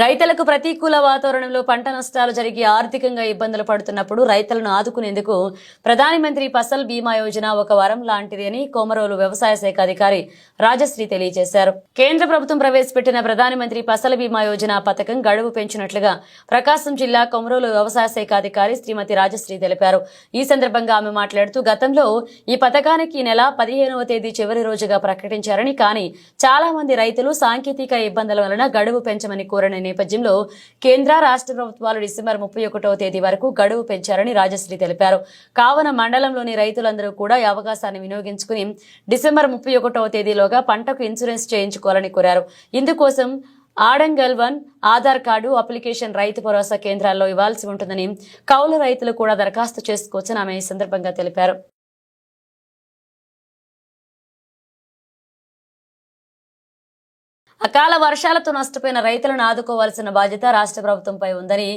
రైతులకు ప్రతికూల వాతావరణంలో పంట నష్టాలు జరిగి ఆర్థికంగా ఇబ్బందులు పడుతున్నప్పుడు రైతులను ఆదుకునేందుకు ప్రధానమంత్రి ఫసల్ బీమా యోజన ఒక వరం లాంటిది అని కోమరోలు వ్యవసాయ శాఖ అధికారి రాజశ్రీ తెలియజేశారు. కేంద్ర ప్రభుత్వం ప్రవేశపెట్టిన ప్రధానమంత్రి ఫసల్ బీమా యోజన పథకం గడువు పెంచినట్లుగా ప్రకాశం జిల్లా కొమరోలు వ్యవసాయ శాఖ అధికారి శ్రీమతి రాజశ్రీ తెలిపారు. ఈ సందర్భంగా ఆమె మాట్లాడుతూ గతంలో ఈ పథకానికి ఈ నెల పదిహేనవ తేదీ చివరి రోజుగా ప్రకటించారని కానీ చాలా మంది రైతులు సాంకేతిక ఇబ్బందుల వలన గడువు పెంచమని కోరనని నేపథ్యంలో కేంద్ర రాష్ట్ర ప్రభుత్వాలు డిసెంబర్ ముప్పై ఒకటవ తేదీ వరకు గడువు పెంచారని రాజశ్రీ తెలిపారు. కావున మండలంలోని రైతులందరూ కూడా ఈ అవకాశాన్ని వినియోగించుకుని డిసెంబర్ ముప్పై ఒకటవ తేదీలోగా పంటకు ఇన్సూరెన్స్ చేయించుకోవాలని కోరారు. ఇందుకోసం Adangal one Aadhaar card application Rythu Bharosa కేంద్రాల్లో ఇవ్వాల్సి ఉంటుందని కౌలు రైతులు కూడా దరఖాస్తు చేసుకోవచ్చని ఆమె ఈ సందర్భంగా తెలిపారు. అకాల వర్షాలతో నష్టపోయిన రైతులను ఆదుకోవాల్సిన బాధ్యత రాష్ట్ర ప్రభుత్వంపై ఉందని